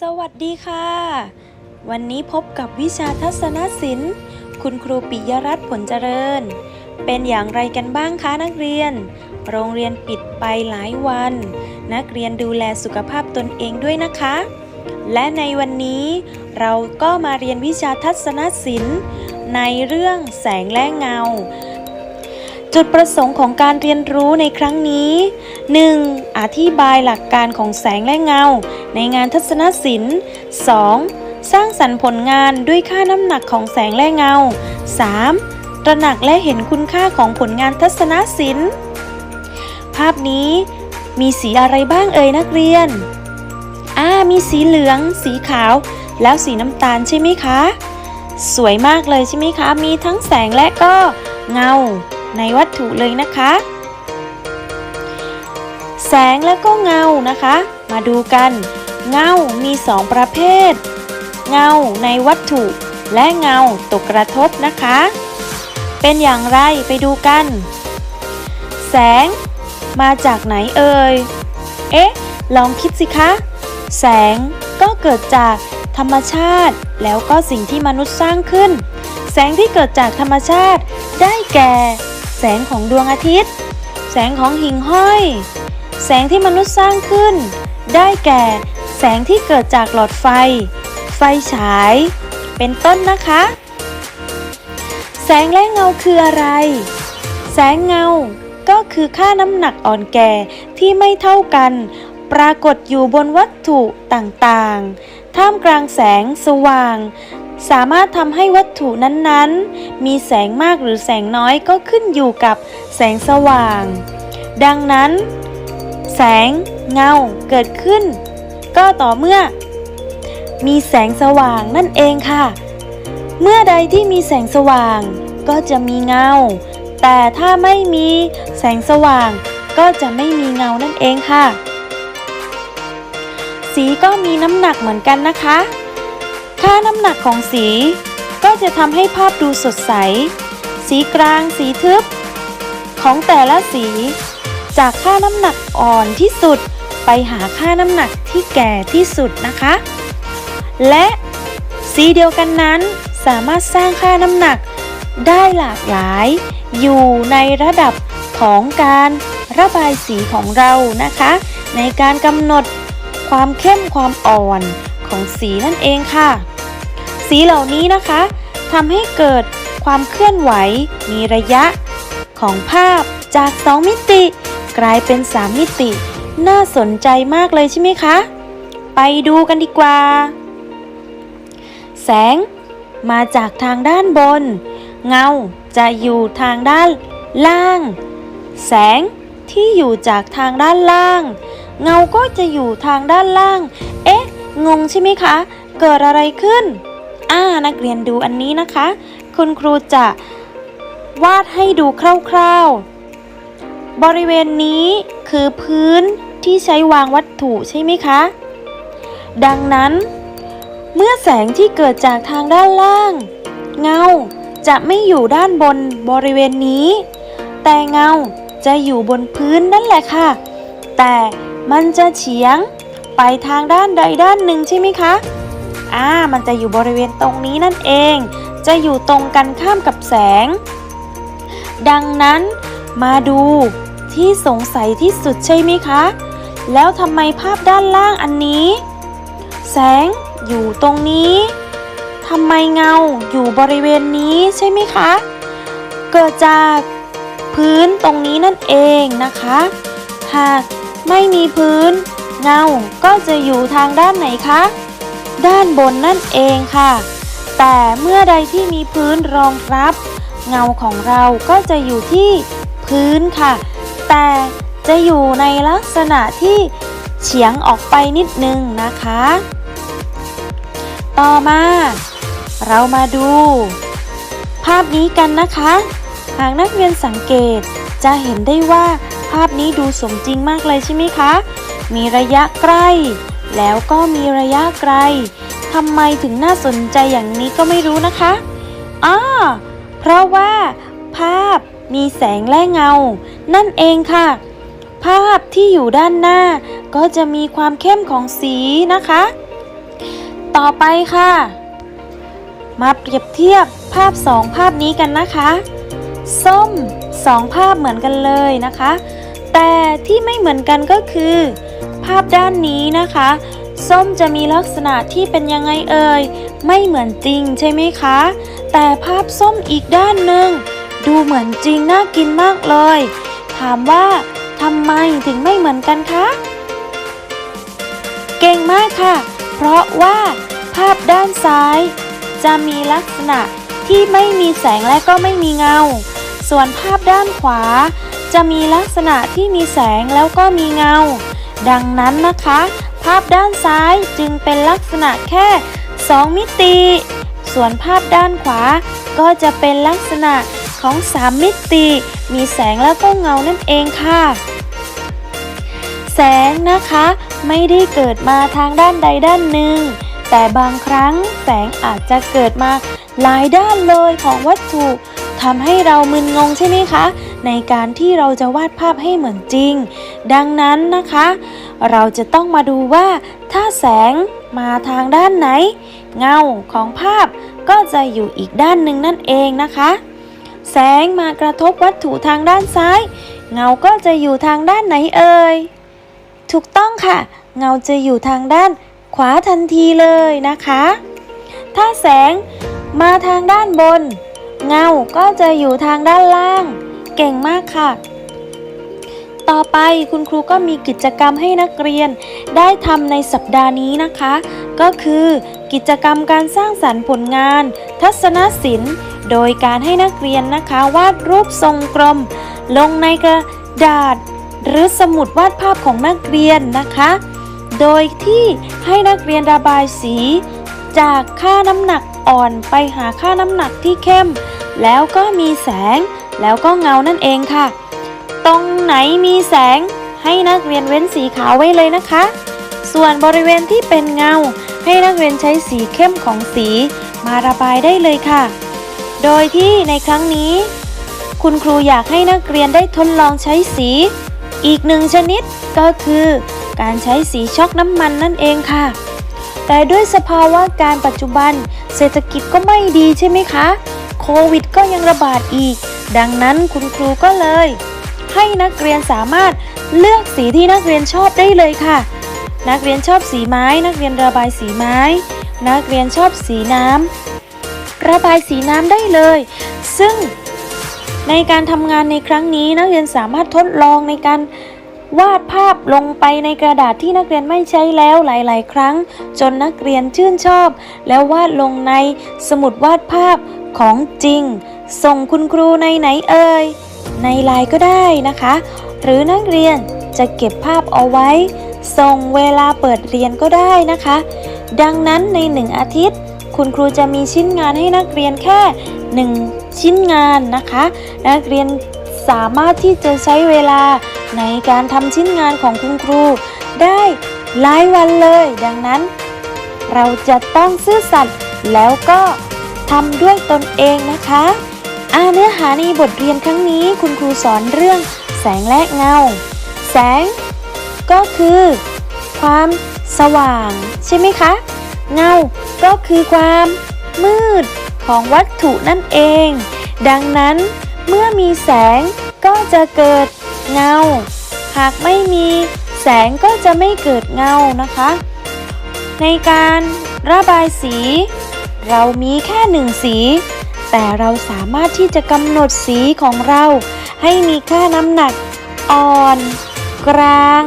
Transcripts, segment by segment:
สวัสดีค่ะ วันนี้พบกับวิชาทัศนศิลป์ คุณครูปิยรัตน์ผลเจริญ เป็นอย่างไรกันบ้างคะนักเรียน โรงเรียนปิดไปหลายวัน นักเรียนดูแลสุขภาพตนเองด้วยนะคะ และในวันนี้เราก็มาเรียนวิชาทัศนศิลป์ ในเรื่องแสงและเงา จุดประสงค์ของการเรียนรู้ในครั้งนี้ 1. อธิบายหลักการของแสงและเงา ในงานทัศนศิลป์ 2. สร้างสรรค์ผลงานด้วยค่าน้ำหนักของแสงและเงา 3. ตระหนักและเห็นคุณค่าของผลงานทัศนศิลป์ ภาพนี้มีสีอะไรบ้างเอ่ยนักเรียน อ่า มีสีเหลือง สีขาว แล้วสีน้ำตาลใช่ไหมคะ สวยมากเลยใช่ไหมคะ มีทั้งแสงและก็เงา ในวัตถุเลยนะคะ แสงและก็เงานะคะ มาดูกัน เงา มีสองประเภท เงาในวัตถุและเงาตกกระทบนะคะ เป็นอย่างไรไปดูกัน แสง มาจากไหนเอ่ย เอ๊ะ ลองคิดสิคะ แสงก็เกิดจากธรรมชาติแล้วก็สิ่งที่มนุษย์สร้างขึ้น แสงที่เกิดจากธรรมชาติได้แก่ แสงของดวงอาทิตย์ แสงของหิ่งห้อย แสงที่มนุษย์สร้างขึ้น ได้แก่ แสงที่เกิดจากหลอดไฟ ไฟฉาย เป็นต้นนะคะ แสงและเงาคืออะไร แสงเงาก็คือค่าน้ำหนักอ่อนแก่ที่ไม่เท่ากัน ปรากฏอยู่บนวัตถุต่างๆ ท่ามกลางแสงสว่าง สามารถทำให้วัตถุนั้นๆ มีแสงมากหรือแสงน้อยก็ขึ้นอยู่กับแสงสว่าง ดังนั้น แสงเงาเกิดขึ้น ก็ต่อเมื่อ มีแสงสว่างนั่นเองค่ะ เมื่อใดที่มีแสงสว่าง ก็จะมีเงา แต่ถ้าไม่มีแสงสว่าง ก็จะไม่มีเงานั่นเองค่ะ สีก็มีน้ำหนักเหมือนกันนะคะ ค่าน้ำหนักของสี ก็จะทำให้ภาพดูสดใส สีกลางสีทึบ ของแต่ละสี จากค่าน้ำหนักอ่อนที่สุด ไปหาค่าน้ำหนักที่แก่ที่สุดนะคะ และสีเดียวกันนั้นสามารถสร้างค่าน้ำหนักได้หลากหลาย อยู่ในระดับของการระบายสีของเรานะคะ ในการกำหนดความเข้มความอ่อนของสีนั่นเองค่ะ สีเหล่านี้นะคะทำให้เกิดความเคลื่อนไหว มีระยะของภาพจาก 2 มิติ กลายเป็น 3 มิติ น่าสนใจมากเลยใช่ไหมคะ ไปดูกันดีกว่า แสงมาจากทางด้านบน เงาจะอยู่ทางด้านล่าง แสงที่อยู่จากทางด้านล่าง เงาก็จะอยู่ทางด้านล่าง เอ๊ะ งงใช่ไหมคะ เกิดอะไรขึ้น อ่านักเรียนดูอันนี้นะคะ คุณครูจะวาดให้ดูคร่าวๆ บริเวณนี้คือพื้นที่ใช้วางวัตถุใช่ไหมคะ ดังนั้น เมื่อแสงที่เกิดจากทางด้านล่าง เงาจะไม่อยู่ด้านบนบริเวณนี้ แต่เงาจะอยู่บนพื้นนั่นแหละค่ะ แต่มันจะเฉียงไปทางด้านใดด้านหนึ่งใช่ไหมคะ มันจะอยู่บริเวณตรงนี้นั่นเอง จะอยู่ตรงกันข้ามกับแสง ดังนั้นมาดูที่สงสัยที่สุดใช่ไหมคะ แล้วทำไมภาพด้านล่างอันนี้ แสงอยู่ตรงนี้ทำไมเงาอยู่บริเวณนี้ใช่ไหมคะ เกิดจากพื้นตรงนี้นั่นเองนะคะ หากไม่มีพื้น เงาก็จะอยู่ทางด้านไหนคะ ด้านบนนั่นเองค่ะ แต่เมื่อใดที่มีพื้นรองรับ เงาของเราก็จะอยู่ที่พื้นค่ะ แต่จะอยู่ในลักษณะที่เฉียงออกไปนิดนึงนะคะ ต่อมา เรามาดู ภาพนี้กันนะคะ หากนักเรียนสังเกตจะเห็นได้ว่าภาพนี้ดูสมจริงมากเลยใช่ไหมคะ มีระยะใกล้ แล้วก็มีระยะไกลทำไมถึงน่าสนใจอย่างนี้ก็ไม่รู้นะคะอ้าเพราะว่า ภาพมีแสงและเงา นั่นเองค่ะ ภาพที่อยู่ด้านหน้า ก็จะมีความเข้มของสีนะคะ ต่อไปค่ะ มาเปรียบเทียบภาพสองภาพนี้กันนะคะ ส้มสองภาพเหมือนกันเลยนะคะ แต่ที่ไม่เหมือนกันก็คือ ภาพด้านนี้นะคะ ส้มจะมีลักษณะที่เป็นยังไงเอ่ย ไม่เหมือนจริงใช่ไหมคะ แต่ภาพส้มอีกด้านหนึ่งดูเหมือนจริงน่ากินมากเลย ถามว่าทำไมถึงไม่เหมือนกันคะ เก่งมากค่ะ เพราะว่าภาพด้านซ้าย จะมีลักษณะที่ไม่มีแสงและก็ไม่มีเงา ส่วนภาพด้านขวา จะมีลักษณะที่มีแสงแล้วก็มีเงา ดังนั้นนะคะ ภาพด้านซ้ายจึงเป็นลักษณะแค่ 2 มิติ ส่วนภาพด้านขวาก็จะเป็นลักษณะของ 3 มิติ มีแสงแล้วก็เงานั่นเองค่ะ แสงนะคะไม่ได้เกิดมาทางด้านใดด้านหนึ่ง แต่บางครั้งแสงอาจจะเกิดมาหลายด้านเลยของวัตถุทำให้เรามึนงงใช่ไหมคะ ในการที่เราจะวาดภาพให้เหมือนจริง ดังนั้นนะคะ เราจะต้องมาดูว่าถ้าแสงมาทางด้านไหน เงาของภาพก็จะอยู่อีกด้านหนึ่งนั่นเองนะคะ แสงมากระทบวัตถุทางด้านซ้าย เงาก็จะอยู่ทางด้านไหนเอ่ยถูกต้องค่ะ เงาจะอยู่ทางด้านขวาทันทีเลยนะคะ ถ้าแสงมาทางด้านบน เงาก็จะอยู่ทางด้านล่าง เก่งมากค่ะ ต่อไปคุณครูก็มีกิจกรรมให้นักเรียน ได้ทำในสัปดาห์นี้นะคะ ก็คือกิจกรรมการสร้างสรรค์ผลงาน ทัศนศิลป์ โดยการให้นักเรียนนะคะวาดรูปทรงกลม ลงในกระดาษ หรือสมุดวาดภาพของนักเรียนนะคะ โดยที่ให้นักเรียนระบายสี จากค่าน้ำหนักอ่อนไปหาค่าน้ำหนักที่เข้ม แล้วก็มีแสง แล้วก็เงานั่นเองค่ะ ตรงไหนมีแสง ให้นักเรียนเว้นสีขาวไว้เลยนะคะ ส่วนบริเวณที่เป็นเงา ให้นักเรียนใช้สีเข้มของสีมาระบายได้เลยค่ะ โดยที่ในครั้งนี้ คุณครูอยากให้นักเรียนได้ทดลองใช้สี อีกหนึ่งชนิดก็คือ การใช้สีช็อกน้ำมันนั่นเองค่ะ แต่ด้วยสภาวะการปัจจุบัน เศรษฐกิจก็ไม่ดีใช่ไหมคะ โควิดก็ยังระบาดอีก ดังนั้นคุณครูก็เลย ให้นักเรียนสามารถเลือกสีที่นักเรียนชอบได้เลยค่ะ นักเรียนชอบสีไม้ นักเรียนระบายสีไม้ นักเรียนชอบสีน้ำระบายสีน้ำได้เลย ซึ่งในการทำงานในครั้งนี้นักเรียนสามารถทดลองในการวาดภาพลงไปในกระดาษที่นักเรียนไม่ใช้แล้วหลาย ๆ ครั้ง จนนักเรียนชื่นชอบ แล้ววาดลงในสมุดวาดภาพของจริง ส่งคุณครูในไหนเอ่ย ในไลน์ก็ได้นะคะ หรือนักเรียนจะเก็บภาพเอาไว้ ส่งเวลาเปิดเรียนก็ได้นะคะ ดังนั้นในหนึ่งอาทิตย์ คุณครูจะมีชิ้นงานให้นักเรียนแค่ 1 ชิ้นงานนะคะ นักเรียนสามารถที่จะใช้เวลาในการทำชิ้นงานของคุณครู ได้หลายวันเลย ดังนั้น เราจะต้องซื่อสัตย์แล้วก็ทำด้วยตนเองนะคะ อาเนื้อหาในบทเรียนครั้งนี้คุณครูสอนเรื่อง แสงและเงา แสง ก็คือ ความสว่าง ใช่ไหมคะ เงา ก็คือความ มืด ของวัตถุนั่นเอง ดังนั้นเมื่อมีแสงก็จะเกิดเงา หากไม่มีแสงก็จะไม่เกิดเงานะคะ ในการระบายสี เรามีแค่หนึ่งสี แต่เราสามารถที่จะกำหนดสีของเรา ให้มีค่าน้ำหนัก อ่อน กลาง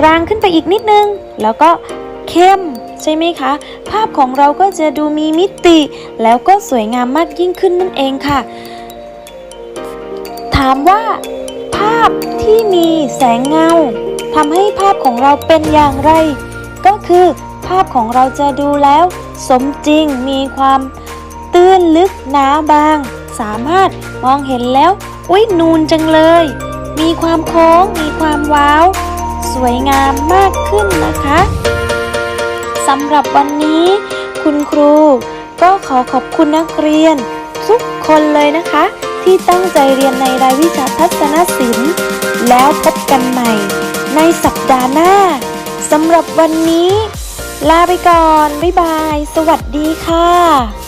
กลางขึ้นไปอีกนิดนึง แล้วก็เข้มใช่ไหมคะ ภาพของเราก็จะดูมีมิติ แล้วก็สวยงามมากยิ่งขึ้นนั่นเองค่ะ ถามว่า ภาพที่มีแสงเงาทำให้ภาพของเราเป็นอย่างไร ก็คือ ภาพของเราจะดูแล้ว สมจริงมีความ ตื้นลึกหนาบาง สามารถมองเห็นแล้ว อุ้ยนูนจังเลย มีความโค้งมีความว้าว สวยงามมากขึ้นนะคะสำหรับวันนี้ คุณครู ก็ขอขอบคุณนักเรียน ทุกคนเลยนะคะ ที่ตั้งใจเรียนในรายวิชาทัศนศิลป์ แล้วพบกันใหม่ ในสัปดาห์หน้าสำหรับวันนี้ ลาไปก่อน บ๊ายบาย สวัสดีค่ะ